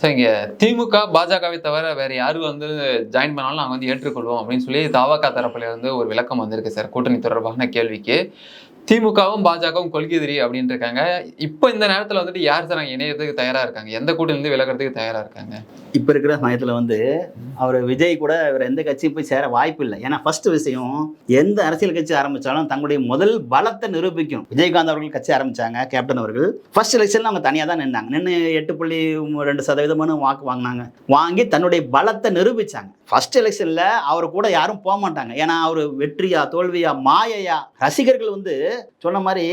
So இங்கே திமுக பாஜகவை தவிர வேற யாரும் வந்து ஜாயின் பண்ணாலும் நாங்கள் வந்து ஏற்றுக்கொள்வோம் அப்படின்னு சொல்லி தாவாக்கா தரப்புல இருந்து ஒரு விளக்கம் வந்திருக்கு சார். கூட்டணி தொடர்பான கேள்விக்கு. திமுகவும் பாஜகவும் கொள்கைதிரி அப்படின்னு இருக்காங்க இப்போ இந்த நேரத்தில் வந்துட்டு யார் சார் அங்கே இணையத்துக்கு தயாராக இருக்காங்க? எந்த கூட்டணியிலிருந்து விலகிறதுக்கு தயாராக இருக்காங்க? இப்போ இருக்கிற சமயத்தில் வந்து அவர் விஜய் கூட இவர் எந்த கட்சியும் போய் சேர வாய்ப்பு இல்லை. ஏன்னா ஃபர்ஸ்ட் விஷயம் எந்த அரசியல் கட்சி ஆரம்பித்தாலும் தங்களுடைய முதல் பலத்தை நிரூபிக்கும். விஜயகாந்த் அவர்கள் கட்சி ஆரம்பிச்சாங்க கேப்டன் அவர்கள். ஃபர்ஸ்ட் எலெக்ஷனில் அவங்க தனியாக தான் நின்னாங்க. நின்று எட்டு புள்ளி ரெண்டு சதவீதமான வாக்கு வாங்கினாங்க. வாங்கி தன்னுடைய பலத்தை நிரூபித்தாங்க ஃபர்ஸ்ட் எலெக்ஷனில் அவர் கூட யாரும் போக மாட்டாங்க. ஏன்னா அவர் வெற்றியா தோல்வியா மாயையா ரசிகர்கள் வந்து சொன்ன மாதிரி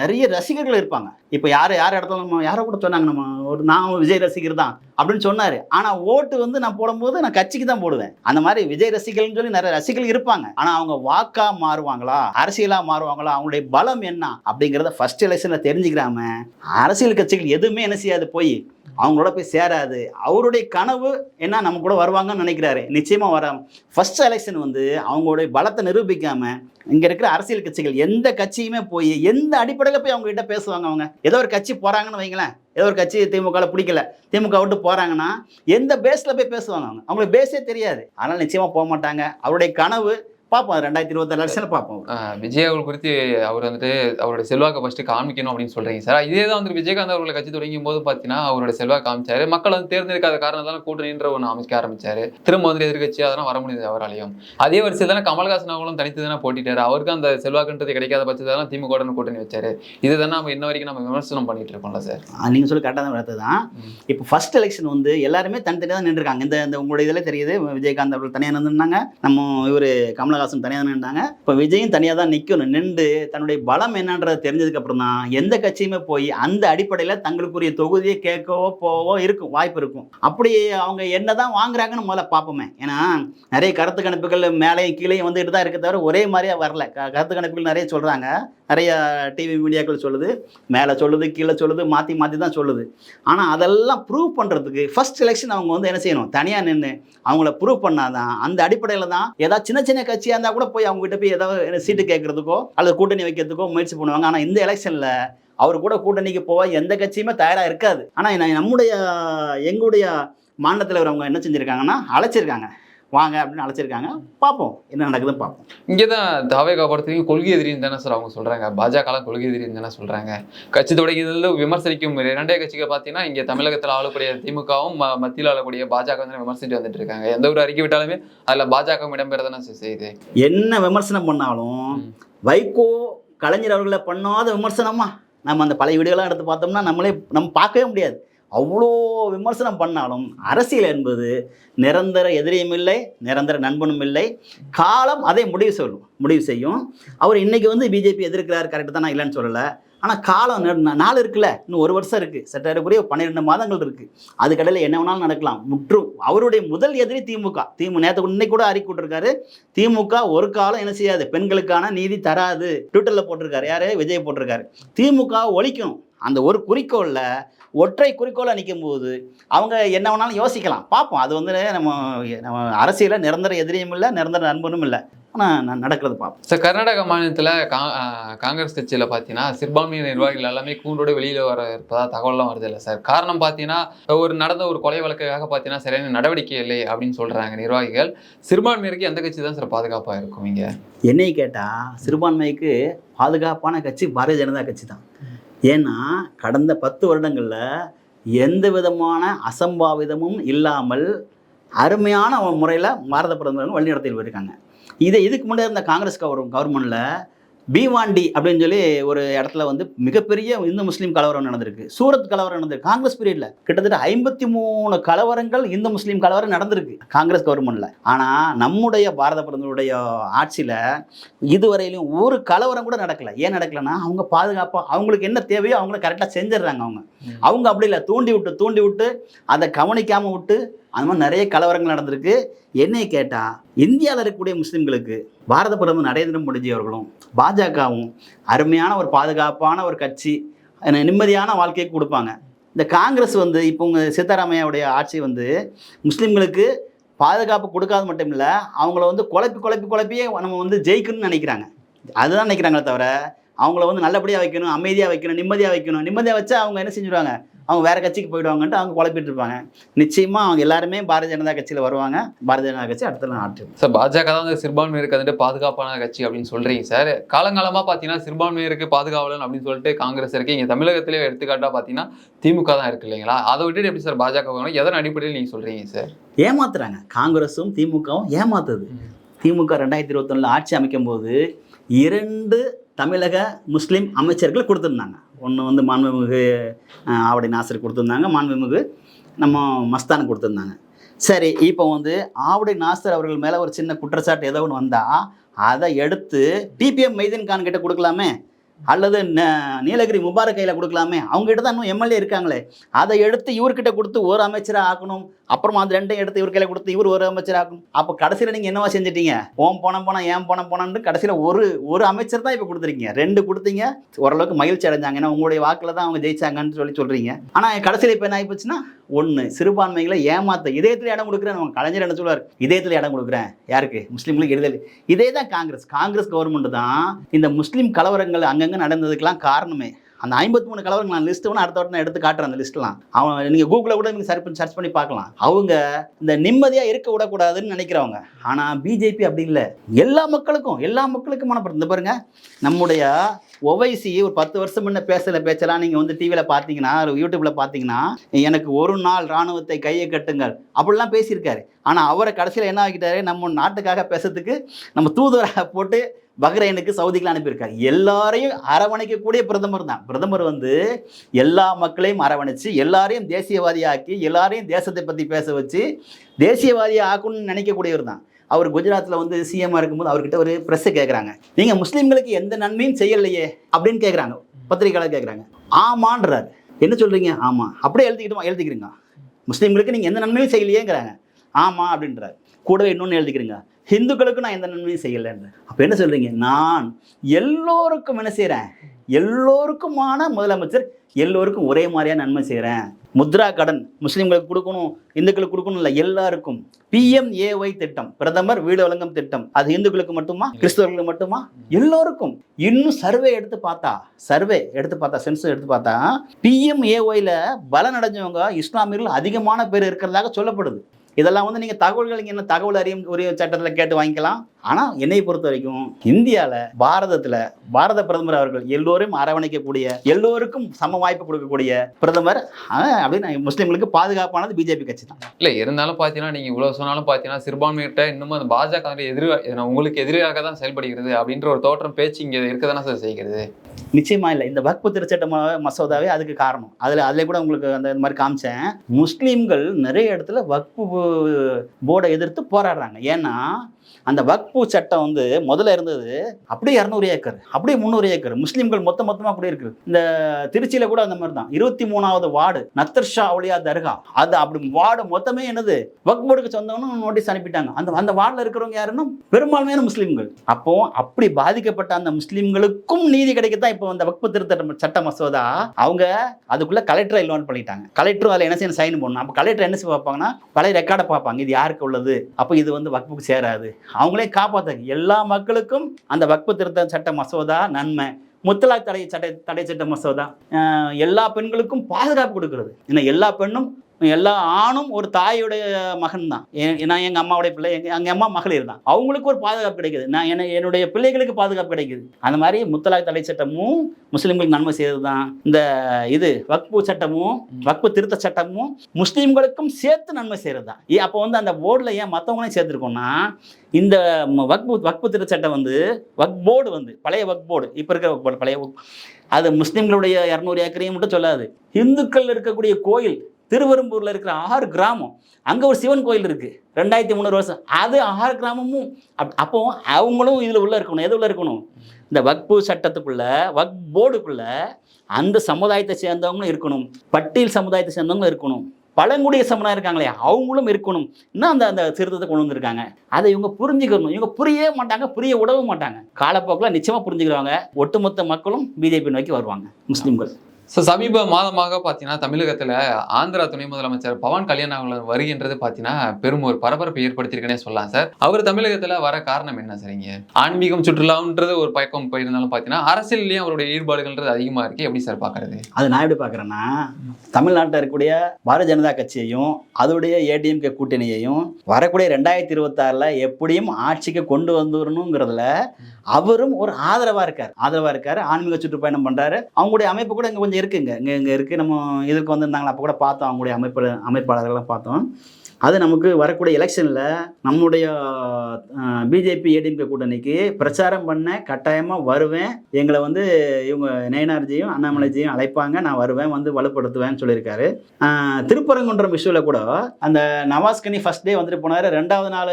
நிறைய ரசிகர்கள் இருப்பாங்க. இப்போ யார் யார் இடத்துல நம்ம யாரை கூட சொன்னாங்க நம்ம ஒரு நான் விஜய் ரசிகர் தான் அப்படின்னு சொன்னாரு. ஆனா ஓட்டு வந்து நான் போடும்போது நான் கட்சிக்கு தான் போடுவேன். அந்த மாதிரி விஜய் ரசிகர்கள்னு சொல்லி நிறைய ரசிகர்கள் இருப்பாங்க. ஆனா அவங்க வாக்கா மாறுவாங்களா? அரசியலா மாறுவாங்களா? அவங்களுடைய பலம் என்ன? அப்படிங்கிறத ஃபர்ஸ்ட் எலெக்ஷனில் தெரிஞ்சுக்கிறாம அரசியல் கட்சிகள் எதுவுமே என்ன செய்யாது? போய் அவங்களோட போய் சேராது. அவருடைய கனவு என்ன? நம்ம கூட வருவாங்கன்னு நினைக்கிறாரு. நிச்சயமாக வர ஃபர்ஸ்ட் எலெக்ஷன் வந்து அவங்களுடைய பலத்தை நிரூபிக்காமல் இங்கே இருக்கிற அரசியல் கட்சிகள் எந்த கட்சியுமே போய் எந்த அடிப்படையில் போய் அவங்ககிட்ட பேசுவாங்க அவங்க? ஏதோ ஒரு கட்சி போகிறாங்கன்னு வைங்களேன். ஏதோ ஒரு கட்சி திமுகவில் பிடிக்கல. திமுக விட்டு போகிறாங்கன்னா எந்த பேஸில் போய் பேசுவாங்க அவங்க? அவங்களுக்கு பேஸே தெரியாது. அதனால் நிச்சயமாக போக மாட்டாங்க. அவருடைய கனவு பார்ப்போம் ரெண்டாயிரத்தி இருபத்தாறு லட்சம் பார்ப்போம் விஜய் அவர்கள் குறித்து அவர் வந்துட்டு அவருடைய செல்வாக்கை ஃபர்ஸ்ட் காமிக்கணும் அப்படின்னு சொல்றீங்க சார். இதே தான் வந்து விஜயகாந்த் அவர்களை கட்சி தொடங்கும் போது பார்த்தீங்கன்னா அவருடைய செல்வாக்கு காமிச்சாரு. மக்கள் வந்து தேர்ந்தெடுக்காத காரணத்தால கூட்டணின்ற ஒன்று அமைக்க ஆரம்பிச்சாரு. திரும்ப வந்து எதிர்கட்சி அதெல்லாம் வர முடியுது அவராலையும். அதே வரிசையில் தானே கமல்ஹாசன் அவர்களும் தனித்து தானே போட்டிட்டாரு. அவருக்கு அந்த செல்வாக்குன்றது கிடைக்காத பட்சத்தால திமுக உடன் கூட்டணி வச்சாரு. இது தானே நம்ம இன்ன வரைக்கும் நம்ம விமர்சனம் பண்ணிட்டு இருக்கோம்ல சார். ஆ, நீங்க சொல்லி கரெக்டாக தான் தான். இப்போ ஃபர்ஸ்ட் எலெக்ஷன் வந்து எல்லாருமே தனித்தனியாக தான் நின்றுருக்காங்க. இந்த இந்த உங்களுடைய இதில் தெரியுது. விஜயகாந்த் அவர்கள் தனியாக நின்றுனாங்க நம்ம இவர் கமலஹாசன் தனியாக நின்றாங்க இப்போ விஜயும் தனியாக தான் நிற்கணும் நின்று தன்னுடைய பலம் என்னன்றது தெரிஞ்சதுக்கு அப்புறம் தான் எந்த கட்சியுமே போய் அந்த அடிப்படையில் தங்களுக்குரிய தொகுதியை கேட்கவோ போவோ இருக்கும். வாய்ப்பு இருக்கும். அப்படி அவங்க என்னதான் வாங்குறாங்கன்னு முதல்ல பார்ப்போமே. ஏன்னா நிறைய கருத்து கணிப்புகள் மேலேயும் கீழேயும் வந்துட்டு தான் இருக்க தவிர ஒரே மாதிரியே வரல. க- கருத்து கணிப்புகள் நிறைய சொல்கிறாங்க நிறையா டிவி மீடியாக்கள் சொல்லுது மேலே சொல்லுது கீழே சொல்லுது மாற்றி மாற்றி தான் சொல்லுது. ஆனால் அதெல்லாம் ப்ரூவ் பண்ணுறதுக்கு ஃபஸ்ட் எலெக்ஷன் அவங்க வந்து என்ன செய்யணும்? தனியாக நின்று அவங்கள ப்ரூவ் பண்ணாதான் அந்த அடிப்படையில் தான் ஏதாவது சின்ன சின்ன கட்சியாக இருந்தால் கூட போய் அவங்ககிட்ட போய் ஏதாவது சீட்டு கேட்கறதுக்கோ அல்லது கூட்டணி வைக்கிறதுக்கோ முயற்சி பண்ணுவாங்க. ஆனால் இந்த எலெக்ஷனில் அவர் கூட கூட்டணிக்கு போக எந்த கட்சியுமே தயாராக இருக்காது. ஆனால் நம்முடைய எங்களுடைய மாநிலத்தில் அவங்க என்ன செஞ்சுருக்காங்கன்னா அழைச்சிருக்காங்க. வாங்க அப்படின்னு அழைச்சிருக்காங்க. பார்ப்போம். என்ன நடக்குதுன்னு பார்ப்போம். இங்கே தான் தாவேகா பொறுத்தவரைக்கும் கொள்கை எதிரின்னு தானே சார் அவங்க சொல்றாங்க. பாஜகலாம் கொள்கை எதிரின்னு தானே சொல்றாங்க. கட்சி தொடங்கியதில் விமர்சனிக்கும் இரண்டே கட்சிகள் பார்த்தீங்கன்னா இங்கே தமிழகத்தில் ஆளக்கூடிய திமுகவும் மத்தியில் ஆளக்கூடிய பாஜக வந்து விமர்சிட்டு வந்துட்டு இருக்காங்க. எந்த ஒரு அறிக்கை விட்டாலுமே அதில் பாஜக இடம்பெற தானே செய்யுது என்ன விமர்சனம் பண்ணாலும். வைகோ கலைஞர் அவர்களை பண்ணாத விமர்சனமா நம்ம அந்த பழைய வீடியோலாம் எடுத்து பார்த்தோம்னா நம்மளே நம்ம பார்க்கவே முடியாது. அவ்வளோ விமர்சனம் பண்ணாலும் அரசியல் என்பது நிரந்தர எதிரியும் இல்லை நிரந்தர நண்பனும் இல்லை. காலம் அதை முடிவு சொல்லும் முடிவு செய்யும். அவர் இன்னைக்கு வந்து பிஜேபி எதிர்க்கிறார் கரெக்டு தான் நான் இல்லைன்னு சொல்லலை. ஆனால் காலம் நாள் இருக்குல்ல இன்னும் ஒரு வருஷம் இருக்குது சற்றேறக்குறைய பன்னிரெண்டு மாதங்கள் இருக்குது அதுக்கடையில் என்ன வேணாலும் நடக்கலாம். முற்றும் அவருடைய முதல் எதிரி திமுக. திமுக நேற்று இன்னைக்கு கூட அறிக்கை விட்டுருக்காரு. திமுக ஒரு காலம் என்ன செய்யாது பெண்களுக்கான நீதி தராது. ட்விட்டரில் போட்டிருக்காரு. யார்? விஜய் போட்டிருக்காரு. திமுக ஒழிக்கணும் அந்த ஒரு குறிக்கோளில் ஒற்றை குறிக்கோளை நிற்கும் போது அவங்க என்ன வேணாலும் யோசிக்கலாம். பார்ப்போம். அது வந்து நம்ம நம்ம அரசியலில் நிரந்தர எதிரியும் இல்லை நிரந்தர நண்பனும் இல்லை. ஆனால் நடக்கிறது பார்ப்போம். சார் கர்நாடக மாநிலத்தில் கா காங்கிரஸ் கட்சியில் பார்த்தீங்கன்னா சிறுபான்மையின நிர்வாகிகள் எல்லாமே கூண்டோட வெளியில் வர இருப்பதா தகவல்லாம் வருது இல்லை சார். காரணம் பார்த்தீங்கன்னா ஒரு நடந்த ஒரு கொலை வழக்குக்காக பார்த்தீங்கன்னா சரியான நடவடிக்கை இல்லை அப்படின்னு சொல்கிறாங்க நிர்வாகிகள். சிறுபான்மையினருக்கு எந்த கட்சி தான் சார் பாதுகாப்பாக இருக்கும் இங்கே? என்னை கேட்டால் சிறுபான்மைக்கு பாதுகாப்பான கட்சி பாரதிய ஜனதா கட்சி தான். ஏன்னா கடந்த பத்து வருடங்களில் எந்த விதமான அசம்பாவிதமும் இல்லாமல் அருமையான முறையில் பாரத பிரதமர் வழிநடத்திட்டு போயிருக்காங்க. இதை இதுக்கு முன்னாடி இருந்த காங்கிரஸ் கவர் கவர்மெண்ட்டில் பீவாண்டி அப்படின்னு சொல்லி ஒரு இடத்துல வந்து மிகப்பெரிய இந்து முஸ்லீம் கலவரம் நடந்திருக்கு. சூரத் கலவரம் நடந்திருக்கு. காங்கிரஸ் பீரியட்ல கிட்டத்தட்ட ஐம்பத்தி மூணு கலவரங்கள் இந்து முஸ்லீம் கலவரம் நடந்திருக்கு. காங்கிரஸ் கவர்மெண்ட்ல ஆனால் நம்முடைய பாரத பிரதமருடைய ஆட்சியில் இதுவரையிலும் ஒரு கலவரம் கூட நடக்கல. ஏன் நடக்கலன்னா அவங்க பாதுகாப்பாக அவங்களுக்கு என்ன தேவையோ அவங்கள கரெக்டாக செஞ்சிடுறாங்க அவங்க. அவங்க அப்படி இல்லை. தூண்டி விட்டு தூண்டி விட்டு அதை கவனிக்காமல் விட்டு அந்த மாதிரி நிறைய கலவரங்கள் நடந்திருக்கு. என்னை கேட்டால் இந்தியாவில் இருக்கக்கூடிய முஸ்லீம்களுக்கு பாரத பிரதமர் நரேந்திர மோடிஜி அவர்களும் பாஜகவும் அருமையான ஒரு பாதுகாப்பான ஒரு கட்சி நிம்மதியான வாழ்க்கையை கொடுப்பாங்க. இந்த காங்கிரஸ் வந்து இப்போ உங்கள் சீதாராமையாவுடைய ஆட்சி வந்து முஸ்லீம்களுக்கு பாதுகாப்பு கொடுக்காது மட்டும் இல்லை அவங்கள வந்து குழப்பி குழப்பி குழப்பியே நம்ம வந்து ஜெயிக்கணும்னு நினைக்கிறாங்க. அதுதான் நினைக்கிறாங்களே தவிர அவங்கள வந்து நல்லபடியாக வைக்கணும் அமைதியாக வைக்கணும் நிம்மதியாக வைக்கணும். நிம்மதியாக வச்சா அவங்க என்ன செஞ்சுருவாங்க? அவங்க வேற கட்சிக்கு போயிடுவாங்கன்ட்டு அவங்க குழப்பிட்டு இருப்பாங்க. நிச்சயமா அவங்க எல்லாருமே பாரதிய ஜனதா கட்சியில வருவாங்க. பாரதிய ஜனதா கட்சி அடுத்த ஆட்சி சார் பாஜக தான் வந்து சிறுபான்மையினருக்கு வந்துட்டு பாதுகாப்பான கட்சி அப்படின்னு சொல்றீங்க சார். காலங்காலமா பாத்தீங்கன்னா சிறுபான்மையினருக்கு பாதுகாவலன் அப்படின்னு சொல்லிட்டு காங்கிரஸ் இருக்கு. இங்க தமிழகத்திலே எடுத்துக்காட்டா பாத்தீங்கன்னா திமுக தான் இருக்கு இல்லைங்களா? அதை விட்டுட்டு எப்படி சார் பாஜக எதன் அடிப்படையில் நீங்க சொல்றீங்க சார்? ஏமாத்துறாங்க. காங்கிரஸும் திமுகவும் ஏமாத்துது. திமுக ரெண்டாயிரத்தி இருபத்தொன்னில் ஆட்சி அமைக்கும் போது இரண்டு தமிழக முஸ்லீம் அமைச்சர்கள் கொடுத்துருந்தாங்க. ஒன்று வந்து மாண்புமிகு ஆவடி நாசர் கொடுத்துருந்தாங்க. மாண்புமிகு நம்ம மஸ்தான் கொடுத்துருந்தாங்க. சரி இப்போ வந்து ஆவடி நாசர் அவர்கள் மேலே ஒரு சின்ன குற்றச்சாட்டு ஏதோ ஒன்று வந்தால் அதை எடுத்து டிபிஎம் மைதீன் கான் கிட்ட கொடுக்கலாமே. அல்லது ந- நீலகிரி முபாரக் கையில் கொடுக்கலாமே? அவங்ககிட்ட தான் இன்னும் எம்எல்ஏ இருக்காங்களே. அதை எடுத்து இவர்கிட்ட கொடுத்து ஒரு அமைச்சராக ஆக்கணும். அப்புறமா அந்த ரெண்டையும் எடுத்து இவர் கையில் கொடுத்து இவர் ஒரு அமைச்சராக ஆக்கணும். அப்போ கடைசியில் நீங்கள் என்னவா செஞ்சிட்டீங்க? ஓம் போன போனால் ஏன் போன போனான்னு கடைசியில் ஒரு ஒரு அமைச்சர் தான் இப்போ கொடுத்துருக்கீங்க. ரெண்டு கொடுத்தீங்க. ஓரளவுக்கு மகிழ்ச்சி அடைஞ்சாங்க. ஏன்னா உங்களுடைய வாக்கில் தான் அவங்க ஜெயிச்சாங்கன்னு சொல்லி சொல்கிறீங்க ஆனால் கடைசியில் இப்போ என்ன ஆகிப்போச்சுன்னா ஒன்று சிறுபான்மைகளை ஏமாத்த இதயத்தில் இடம் கொடுக்குறேன் நம்ம கலைஞர் என்ன சொல்லுவார்? இதயத்தில் இடம் கொடுக்குறேன். யாருக்கு? முஸ்லீம்களுக்கு எழுதல் இதே தான் காங்கிரஸ். காங்கிரஸ் கவர்மெண்ட் தான் இந்த முஸ்லீம் கலவரங்கள் அங்கங்கே நடந்ததுக்கெல்லாம் காரணமே. அந்த ஐம்பத்தி மூணு கலவரங்கள் நான் லிஸ்ட் வேணும் அடுத்த வாரம் நான் எடுத்து காட்டுறேன் அந்த லிஸ்ட்லாம் அவன் நீங்கள் கூகுளில் கூட நீங்கள் சர்ச் பண்ணி சர்ச் பண்ணி பார்க்கலாம். அவங்க இந்த நிம்மதியாக இருக்க விடக்கூடாதுன்னு நினைக்கிறவங்க. ஆனால் பிஜேபி அப்படி இல்லை. எல்லா மக்களுக்கும் எல்லா மக்களுக்கும் மனப்படும் இந்த பாருங்க நம்முடைய ஒவைசி ஒரு பத்து வருஷம் முன்ன பேசல பேச்சலாம் நீங்கள் வந்து டிவியில் பார்த்தீங்கன்னா யூடியூப்பில் பார்த்தீங்கன்னா எனக்கு ஒரு நாள் ராணுவத்தை கையை கட்டுங்கள். அப்படிலாம் பேசியிருக்காரு. ஆனால் அவரை கடைசியில் என்ன ஆகிட்டாரு நம்ம நாட்டுக்காக பேசுறதுக்கு நம்ம தூதுவராக போட்டு பஹ்ரைனுக்கு சவுதிக்கு அனுப்பியிருக்காரு எல்லாரையும் அரவணைக்கக்கூடிய பிரதமர் தான். பிரதமர் வந்து எல்லா மக்களையும் அரவணைச்சு எல்லாரையும் தேசியவாதியாக்கி எல்லாரையும் தேசத்தை பற்றி பேச வச்சு தேசியவாதியை ஆக்கணும்னு நினைக்கக்கூடியவர் தான். அவர் குஜராத்தில் வந்து சிஎம்மாக இருக்கும்போது அவர்கிட்ட ஒரு ப்ரெஸ்ஸை கேட்குறாங்க நீங்கள் முஸ்லீம்களுக்கு எந்த நன்மையும் செய்யலையே அப்படின்னு கேட்குறாங்க பத்திரிகையாளர் கேட்குறாங்க ஆமான்றார். என்ன சொல்கிறீங்க ஆமாம் அப்படியே எழுதிக்கிட்டுமா எழுதிக்கிறீங்க? முஸ்லீம்களுக்கு நீங்கள் எந்த நன்மையும் செய்யலையேங்கிறாங்க. ஆமாம் அப்படின்றார். கூடவே இன்னொன்று எழுதிக்கிறீங்க. ஹிந்துக்களுக்கு நான் எந்த நன்மையும் செய்யலைன்ற அப்போ என்ன சொல்கிறீங்க நான் எல்லோருக்கும் என்ன செய்கிறேன் எல்லோருக்குமான முதலமைச்சர் எல்லோருக்கும் ஒரே மாதிரியாக நன்மை செய்கிறேன் முத்ரா கடன் முஸ்லீம்களுக்கு கொடுக்கணும் இந்துக்களுக்கு கொடுக்கணும் இல்லை எல்லாருக்கும். பிஎம்ஏஒய் திட்டம் பிரதமர் வீடு வழங்கும் திட்டம் அது இந்துக்களுக்கு மட்டுமா? கிறிஸ்தவர்களுக்கு மட்டுமா? எல்லோருக்கும். இன்னும் சர்வே எடுத்து பார்த்தா சர்வே எடுத்து பார்த்தா சென்சஸ் எடுத்து பார்த்தா பிஎம்ஏஒய்ல பலன் அடைஞ்சவங்க இஸ்லாமியர்கள் அதிகமான பேர் இருக்கிறதாக சொல்லப்படுது. இதெல்லாம் வந்து நீங்கள் தகவல்கள் இங்கே என்ன தகவல் அறியும் உரிய சட்டத்தில் கேட்டு வாங்கிக்கலாம். ஆனால் என்னை பொறுத்த வரைக்கும் இந்தியாவில் பாரதத்தில் பாரத பிரதமர் அவர்கள் எல்லோரையும் அரவணைக்கக்கூடிய எல்லோருக்கும் சம வாய்ப்பு கொடுக்கக்கூடிய பிரதமர் ஆஹ், அப்படின்னு முஸ்லீம்களுக்கு பாதுகாப்பானது பிஜேபி கட்சி தான். இல்லை இருந்தாலும் பார்த்தீங்கன்னா நீங்கள் இவ்வளோ சொன்னாலும் பார்த்தீங்கன்னா சிறுபான்மையிட்ட இன்னமும் அந்த பாஜக எதிராக உங்களுக்கு எதிராக தான் செயல்படுகிறது அப்படின்ற ஒரு தோற்றம் பேச்சு இங்கே இருக்க தானே சார் செய்கிறது. நிச்சயமா இல்லை. இந்த வக்பு திருச்சட்ட மசோதாவே அதுக்கு காரணம். அதில் அதில் கூட உங்களுக்கு அந்த இந்த மாதிரி காமிச்சேன். முஸ்லீம்கள் நிறைய இடத்துல வக்பு போர்டை எதிர்த்து போராடுறாங்க. ஏன்னா அந்த வக்பு சட்டம் வந்து முதல்ல இருந்தது அப்படியே இரநூறு ஏக்கர் அப்படியே முந்நூறு ஏக்கர். முஸ்லீம்கள் மொத்த மொத்தமாக அப்படியே இருக்குது. இந்த திருச்சியில் கூட அந்த மாதிரி தான் இருபத்தி மூணாவது வார்டு நத்தர்ஷா ஒளியா தர்கா. அது அப்படி வார்டு மொத்தமே என்னது? வக்பு போர்டுக்கு சொந்தம்னு நோட்டீஸ் அனுப்பிட்டாங்க. அந்த அந்த வார்டில் இருக்கிறவங்க யாருன்னா பெரும்பான்மையான முஸ்லீம்கள். அப்போ அப்படி பாதிக்கப்பட்ட அந்த முஸ்லீம்களுக்கும் நீதி கிடைக்கத்தான் இப்போ அந்த வக்பு திருத்த சட்ட மசோதா. அவங்க அதுக்குள்ள கலெக்டரை இன்வால்வ் பண்ணிட்டாங்க. கலெக்டரும் அதில் என்ன செய்யணும்? சைன் பண்ணணும் அப்போ கலெக்டர் என்ன செய்ய பார்ப்பாங்கன்னா பழைய ரெக்கார்டை பார்ப்பாங்க. இது யாருக்கு உள்ளது? அப்போ இது வந்து வக்புக்கு சேராது. அவங்களே காப்பாற்றாங்க எல்லா மக்களுக்கும் அந்த வக்பு திருத்த சட்ட மசோதா நன்மை. முத்தலாக் தடை சட்ட தடை சட்ட மசோதா. அஹ் எல்லா பெண்களுக்கும் பாதுகாப்பு கொடுக்கிறது. ஏன்னா எல்லா பெண்ணும் எல்லா ஆணும் ஒரு தாயுடைய மகன் தான் நான் எங்கள் அம்மாவுடைய பிள்ளை எங்கள் எங்கள் அம்மா மகளிர் தான் அவங்களுக்கு ஒரு பாதுகாப்பு கிடைக்குது. நான் என்ன என்னுடைய பிள்ளைகளுக்கு பாதுகாப்பு கிடைக்குது. அந்த மாதிரி முத்தலாக் தடை சட்டமும் முஸ்லீம்களுக்கு நன்மை செய்தது தான் இந்த இது வக்பு சட்டமும் வக்பு திருத்த சட்டமும் முஸ்லீம்களுக்கும் சேர்த்து நன்மை செய்கிறது தான் அப்போ வந்து அந்த போர்டில் ஏன் மற்றவங்களையும் சேர்த்துருக்கோம்னா இந்த வக்பு வக்பு திருத்த சட்டம் வந்து வக் போர்டு வந்து பழைய வக் போர்டு இப்போ இருக்கிற வக் போர்டு பழைய அது முஸ்லீம்களுடைய இரநூறு ஏக்கரையும் மட்டும் சொல்லாது. இந்துக்கள் இருக்கக்கூடிய கோயில் திருவெரும்பூரில் இருக்கிற ஆறு கிராமம் அங்கே ஒரு சிவன் கோயில் இருக்குது ரெண்டாயிரத்தி முந்நூறு வருஷம். அது ஆறு கிராமமும் அப் அப்போ அவங்களும் இதில் உள்ளே இருக்கணும். எது உள்ளே இருக்கணும்? இந்த வக்பு சட்டத்துக்குள்ளே வக் போர்டுக்குள்ளே அந்த சமுதாயத்தை சேர்ந்தவங்களும் இருக்கணும். பட்டியல் சமுதாயத்தை சேர்ந்தவங்களும் இருக்கணும். பழங்குடிய சமுதாயம் இருக்காங்களே அவங்களும் இருக்கணும். இன்னும் அந்த அந்த திருத்தத்தை கொண்டு வந்திருக்காங்க. அதை இவங்க புரிஞ்சுக்கணும். இவங்க புரியவே மாட்டாங்க புரிய விடவும் மாட்டாங்க. காலப்போக்கில் நிச்சயமாக புரிஞ்சுக்கிறவங்க. ஒட்டுமொத்த மக்களும் பிஜேபி நோக்கி வருவாங்க முஸ்லீம்கள். ஸோ சமீப மாதமாக பார்த்தீங்கன்னா தமிழகத்தில் ஆந்திரா துணை முதலமைச்சர் பவன் கல்யாண் அவர்கள் வருகின்றது பார்த்தீங்கன்னா பெரும் ஒரு பரபரப்பை ஏற்படுத்தியிருக்குன்னே சொல்லலாம் சார் அவர் தமிழகத்தில் வர காரணம் என்ன சரிங்க ஆன்மீகம் சுற்றுலான்றது ஒரு பழக்கம் போயிருந்தாலும் பார்த்தீங்கன்னா அரசியல்லையும் அவருடைய ஈடுபாடுகள்ன்றது அதிகமாக இருக்கு. எப்படி சார் பார்க்கறது அது நான் எப்படி பார்க்குறேன்னா தமிழ்நாட்டில் இருக்கக்கூடிய பாரதிய ஜனதா கட்சியையும் அதோடைய ஏடிஎம்கே கூட்டணியையும் வரக்கூடிய ரெண்டாயிரத்தி இருபத்தாறில் எப்படியும் ஆட்சிக்கு கொண்டு வந்துடணுங்கிறதுல அவரும் ஒரு ஆதரவாக இருக்கார். ஆதரவாக இருக்கார் ஆன்மீக சுற்றுப்பயணம் பண்ணுறாரு அவங்களுடைய அமைப்பு கூட இங்கே கொஞ்சம் இருக்குங்க. இங்கே இங்கே இருக்குது நம்ம இதற்கு வந்திருந்தாங்களா? அப்போ கூட பார்த்தோம். அவங்களுடைய அமைப்பு அமைப்பாளர்கள்லாம் பார்த்தோம். அது நமக்கு வரக்கூடிய எலெக்ஷனில் நம்முடைய பிஜேபி ஏடிஎம்கே கூட்டணிக்கு பிரச்சாரம் பண்ண கட்டாயமாக வருவேன். எங்களை வந்து இவங்க நயனார்ஜியும் அண்ணாமலைஜியும் அழைப்பாங்க. நான் வருவேன். வந்து வலுப்படுத்துவேன்னு சொல்லியிருக்காரு. திருப்பரங்குன்றம் இஷ்யூவில் கூட அந்த நவாஸ்கனி ஃபர்ஸ்ட் டே வந்துட்டு போனார். ரெண்டாவது நாள்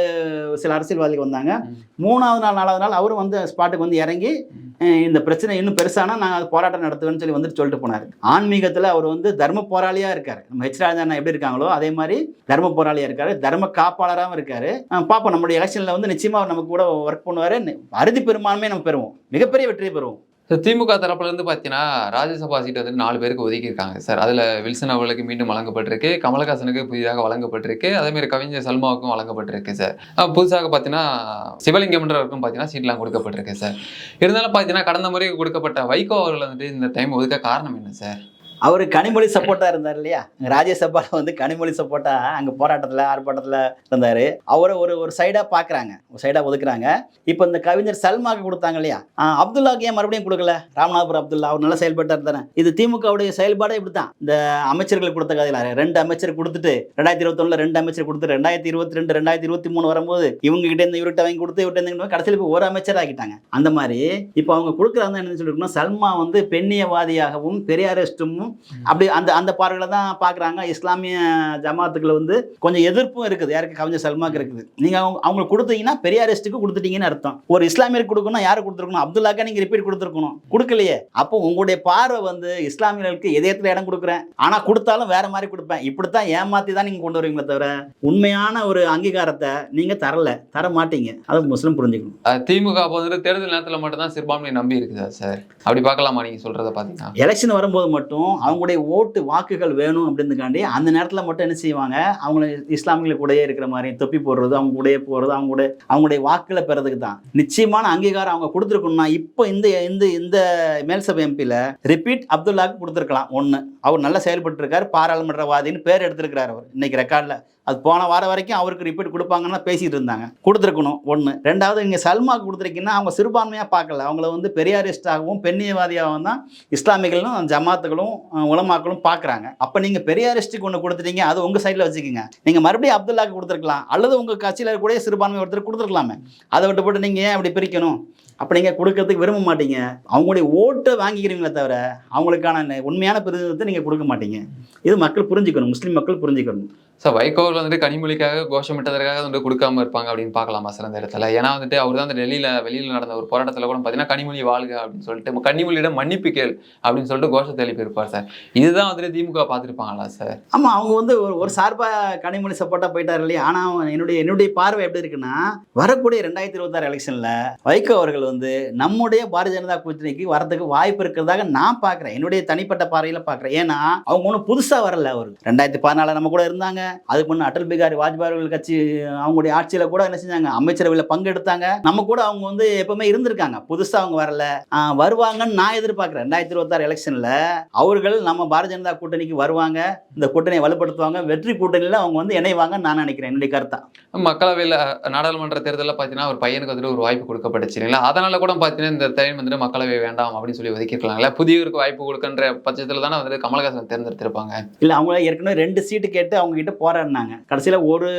சில அரசியல்வாதிகள் வந்தாங்க. மூணாவது நாள் நாலாவது நாள் அவரும் வந்து ஸ்பாட்டுக்கு வந்து இறங்கி இந்த பிரச்சனை இன்னும் பெருசானா நாங்கள் அது போராட்டம் நடத்துவேன்னு சொல்லி வந்துட்டு சொல்லிட்டு போனார். ஆன்மீகத்தில் அவர் வந்து தர்ம போராளியாக இருக்கார். நம்ம ஹெச் ராஜா எப்படி இருக்காங்களோ அதே மாதிரி தர்ம போராளியாக இருக்கார் தர்ம காப்பாளராகவும் இருக்கார். பார்ப்போம் நம்முடைய எலெக்ஷனில் வந்து நிச்சயமாக அவர் நமக்கு கூட ஒர்க் பண்ணுவார். அறுதி பெரும்பான்மையை நம்ம பெறுவோம். மிகப்பெரிய வெற்றியை பெறுவோம். சார் திமுக தரப்புலேருந்து பார்த்தீங்கன்னா ராஜ்யசபா சீட் வந்து நாலு பேருக்கு ஒதுக்கியிருக்காங்க சார். அதில் வில்சன் அவர்களுக்கு மீண்டும் வழங்கப்பட்டிருக்கு கமலஹாசனுக்கு புதிதாக வழங்கப்பட்டிருக்கு அதேமாரி கவிஞர் சல்மாவுக்கும் வழங்கப்பட்டிருக்கு சார். புதுசாக பார்த்தீங்கன்னா சிவலிங்கம்ன்றவருக்கும் பார்த்தீங்கன்னா சீட்லாம் கொடுக்கப்பட்டிருக்கு சார். இருந்தாலும் பார்த்தீங்கன்னா கடந்த முறை கொடுக்கப்பட்ட வைகோ அவர்கள் வந்துட்டு இந்த டைம் ஒதுக்க காரணம் என்ன சார்? அவர் கனிமொழி சப்போர்ட்டாக இருந்தார் இல்லையா? ராஜ்யசபாவில் வந்து கனிமொழி சப்போர்ட்டாக அங்கே போராட்டத்தில் ஆர்ப்பாட்டத்தில் இருந்தார். அவரை ஒரு ஒரு சைடாக பார்க்குறாங்க ஒரு சைடாக ஒதுக்குறாங்க. இப்போ இந்த கவிஞர் சல்மாக்கு கொடுத்தாங்க இல்லையா? அப்துல்லா அப்துல்லாக்கு ஏன் மறுபடியும் கொடுக்கல? ராமநாதபுரம் அப்துல்லா அவர் நல்லா செயல்பட்டார் தானே? இது திமுகவுடைய செயல்பாடே இப்படி தான் இந்த அமைச்சர்களுக்கு கொடுத்த கதையில் ரெண்டு அமைச்சர் கொடுத்துட்டு ரெண்டாயிரத்தி இருபத்தொன்னுல ரெண்டு அமைச்சர் கொடுத்து ரெண்டாயிரத்தி இருபத்தி ரெண்டு ரெண்டாயிரத்தி இருபத்தி மூணு வரும்போது இவங்க கிட்ட இருந்து இவர்கிட்ட வாங்கி கொடுத்து இவர்கிட்ட இருந்து கடைசியில் போய் ஒரு அமைச்சர் ஆக்கிட்டாங்க. அந்த மாதிரி இப்போ அவங்க கொடுக்குறாங்க என்ன சொல்லிருக்கணும் சல்மா வந்து பெண்ணியவாதியாகவும் பெரியாரிஸ்டும் அப்படி அந்த அந்த பார்வையில தான் பார்க்குறாங்க. இஸ்லாமிய ஜமாத்துக்கள் வந்து கொஞ்சம் எதிர்ப்பும் இருக்குது. யாருக்கு? கவிஞர் சல்மாக்கு இருக்குது. நீங்கள் அவங்க அவங்களுக்கு கொடுத்தீங்கன்னா பெரியாரிஸ்ட்டுக்கு கொடுத்துட்டீங்கன்னு அர்த்தம். ஒரு இஸ்லாமியருக்கு கொடுக்கணும் யாருக்கு கொடுத்துருக்கணும்? அப்துல்லாக்கா நீங்கள் ரிப்பீட் கொடுத்துருக்கணும். கொடுக்கலையே. அப்போ உங்களுடைய பார்வை வந்து இஸ்லாமியர்களுக்கு இதயத்தில் இடம் கொடுக்குறேன்? ஆனால் கொடுத்தாலும் வேற மாதிரி கொடுப்பேன். இப்படித்தான் ஏமாத்தி தான் நீங்கள் கொண்டு வருவீங்களே தவிர உண்மையான ஒரு அங்கீகாரத்தை நீங்கள் தரல. தர மாட்டீங்க. அதை முஸ்லீம் புரிஞ்சுக்கணும். திமுக அப்போ வந்துட்டு தேர்தல் நேரத்தில் மட்டும் தான் சிறுபான்மையை நம்பி இருக்குதா சார்? அப்படி பார்க்கலாமா நீங்கள் சொல்கிறத பார்த்தீங்கன்னா? எலெக்ஷன் வரும்போது மட்டும் அவங்களுடைய ஓட்டு வாக்குகள் வேணும் அப்படின்றதுக்காண்டி அந்த நேரத்தில் மட்டும் என்ன செய்வாங்க? அவங்கள இஸ்லாமிகள் கூடயே இருக்கிற மாதிரி தொப்பி போடுறது அவங்க கூடயே போகிறது அவங்க கூட அவங்களுடைய வாக்குகளை பெறதுக்கு தான். நிச்சயமான அங்கீகாரம் அவங்க கொடுத்துருக்கணும்னா இப்போ இந்த இந்த இந்த மேல்சபை எம்பியில் ரிப்பீட் அப்துல்லாக்கு கொடுத்துருக்கலாம். ஒன்று அவர் நல்லா செயல்பட்டுருக்கார். பாராளுமன்றவாதின்னு பேர் எடுத்திருக்கிறார் அவர். இன்னைக்கு ரெக்கார்டில் அது போன வாரம் வரைக்கும் அவருக்கு ரிப்பீட் கொடுப்பாங்கன்னா பேசிட்டு இருந்தாங்க. கொடுத்துருக்கணும் ஒன்று ரெண்டாவது இங்கே சல்மா கொடுத்துருக்கீங்கன்னா அவங்க சிறுபான்மையாக பார்க்கல. அவங்கள வந்து பெரியாரிஸ்டாகவும் பெண்ணியவாதியாகவும் தான் இஸ்லாமிகளும் ஜமாத்துகளும் உலமாக்களும் பார்க்குறாங்க. அப்போ நீங்கள் பெரியாரிஸ்ட்டுக்கு ஒன்று கொடுத்துட்டீங்க அது உங்கள் சைடில் வச்சுக்கோங்க. நீங்கள் மறுபடியும் அப்துல்லாக்கு கொடுத்துருக்கலாம். அல்லது உங்கள் கட்சியில் கூட சிறுபான்மை ஒருத்தர் கொடுத்துருக்கலாமே. அதை விட்டு போட்டு நீங்கள் ஏன் அப்படி பிரிக்கணும்? அப்போ நீங்கள் கொடுக்கறதுக்கு விரும்ப மாட்டீங்க. அவங்களுடைய ஓட்டை வாங்கிக்கிறீங்களே தவிர அவங்களுக்கான உண்மையான பிரதிநிதித்தை நீங்கள் கொடுக்க மாட்டீங்க. இது மக்கள் புரிஞ்சுக்கணும். முஸ்லீம் மக்கள் புரிஞ்சுக்கணும். சார் வைகோ வந்துட்டு கனிமொழிக்காக கோஷமிட்டதற்காக வந்து கொடுக்காம இருப்பாங்க அப்படின்னு பார்க்கலாமா சார் அந்த இடத்துல? ஏன்னா வந்துட்டு அவர் தான் அந்த டெல்லியில் வெளியில் நடந்த ஒரு போராட்டத்தில் கூட பார்த்தீங்கன்னா கனிமொழி வாழ்க அப்படின்னு சொல்லிட்டு கனிமொழியிடம் மன்னிப்பு கேள் அப்படின்னு சொல்லிட்டு கோஷத்தை எழுப்பியிருப்பார் சார். இதுதான் வந்துட்டு திமுக பார்த்துருப்பாங்களா சார்? ஆமாம் அவங்க வந்து ஒரு ஒரு சார்பாக கனிமொழி சப்போர்ட்டாக போயிட்டார் இல்லையா? ஆனால் என்னுடைய என்னுடைய பார்வை எப்படி இருக்குன்னா வரக்கூடிய ரெண்டாயிரத்தி இருபத்தாறு எலெக்ஷனில் வைகோ அவர்கள் வந்து நம்முடைய பாரதிய ஜனதா கூட்டணிக்கு வரதுக்கு வாய்ப்பு இருக்கிறதாக நான் பார்க்குறேன் என்னுடைய தனிப்பட்ட பார்வையில் பார்க்குறேன் ஏன்னா அவங்க ஒன்றும் புதுசாக வரல அவர். ரெண்டாயிரத்தி பதினாலில் நம்ம கூட இருந்தாங்க. அதுக்கு முன்னே அடல் பிகாரி வாஜ்பாய் அவர்கள் கட்சி அவங்களுடைய ஆட்சியில் கூட என்ன செஞ்சாங்க? அமைச்சரவையில் பங்கெடுத்தாங்க. நம்ம கூட அவங்க வந்து எப்பவுமே இருந்திருக்காங்க. புதுசாக அவங்க வரல. வருவாங்கன்னு நான் எதிர்பார்க்குறேன். ரெண்டாயிரத்தி இருபத்தாறு எலெக்ஷனில் அவர்கள் நம்ம பாரதிய ஜனதா கூட்டணிக்கு வருவாங்க. இந்த கூட்டணியை வலுப்படுத்துவாங்க. வெற்றி கூட்டணியில் அவங்க வந்து இணைவாங்கன்னு நான் நினைக்கிறேன். என்னுடைய கருத்தா. மக்களவையில் நாடாளுமன்ற தேர்தலில் பார்த்தீங்கன்னா ஒரு பையனுக்கு வந்துட்டு ஒரு வாய்ப்பு கொடுக்கப்பட்டுச்சு. இல்லைங்களா? அதனால கூட பார்த்தீங்கன்னா இந்த டைம் வந்துட்டு மக்களவை வேண்டாம் அப்படின்னு சொல்லி ஒதுக்கிருக்கலாம்ல புதியவருக்கு வாய்ப்பு கொடுக்கன்ற பட்சத்தில் தானே வந்துட்டு கமலஹாசன் தேர்ந்தெடுத்திருப்பாங்க. இல்லை அவங்க ஏற்கனவே ரெண்டு சீட்டு கேட்டு அவங்க கிட்ட போராடினாங்க கடைசியில் ஒரு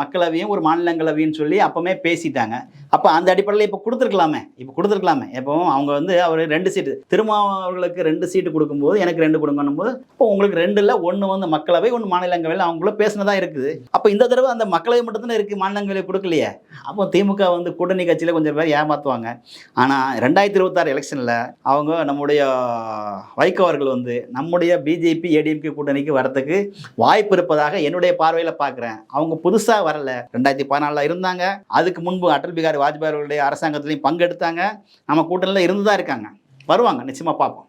மக்களவையும் ஒரு மாநிலங்களவையும் சொல்லி அப்பவுமே பேசிட்டாங்க. அப்போ அந்த அடிப்படையில் இப்போ கொடுத்துருக்கலாமே. இப்போ கொடுத்துருக்கலாமே. இப்போ அவங்க வந்து அவர் ரெண்டு சீட்டு திருமாவர்களுக்கு ரெண்டு சீட்டு கொடுக்கும்போது எனக்கு ரெண்டு கொடுங்கன்னும் போது இப்போ உங்களுக்கு ரெண்டில் ஒன்று வந்து மக்களவை ஒன்று மாநிலங்களவையில் அவங்களும் பேசினதாக இருக்குது. அப்போ இந்த தடவை அந்த மக்களவை மட்டும்தானே இருக்குது மாநிலங்களவை கொடுக்கலையே. அப்போ திமுக வந்து கூட்டணி கட்சியில் கொஞ்சம் பேர் ஏமாற்றுவாங்க ஆனால் ரெண்டாயிரத்தி இருபத்தாறு எலெக்ஷனில் அவங்க நம்முடைய வைகோ அவர்கள் வந்து நம்முடைய பிஜேபி ஏடிஎம்கே கூட்டணிக்கு வரத்துக்கு வாய்ப்பு இருப்பதாக என்னுடைய பார்வையில் பார்க்குறேன் அவங்க புதுசாக வரல. ரெண்டாயிரத்தி பதினாலில் இருந்தாங்க. அதுக்கு முன்பு அடல் பிகாரி வாஜ்பாய் அவர்களுடைய அரசாங்கத்திலையும் பங்கெடுத்தாங்க. நம்ம கூட்டணியில் இருந்து தான் இருக்காங்க. வருவாங்க. நிச்சயமாக பார்ப்போம்.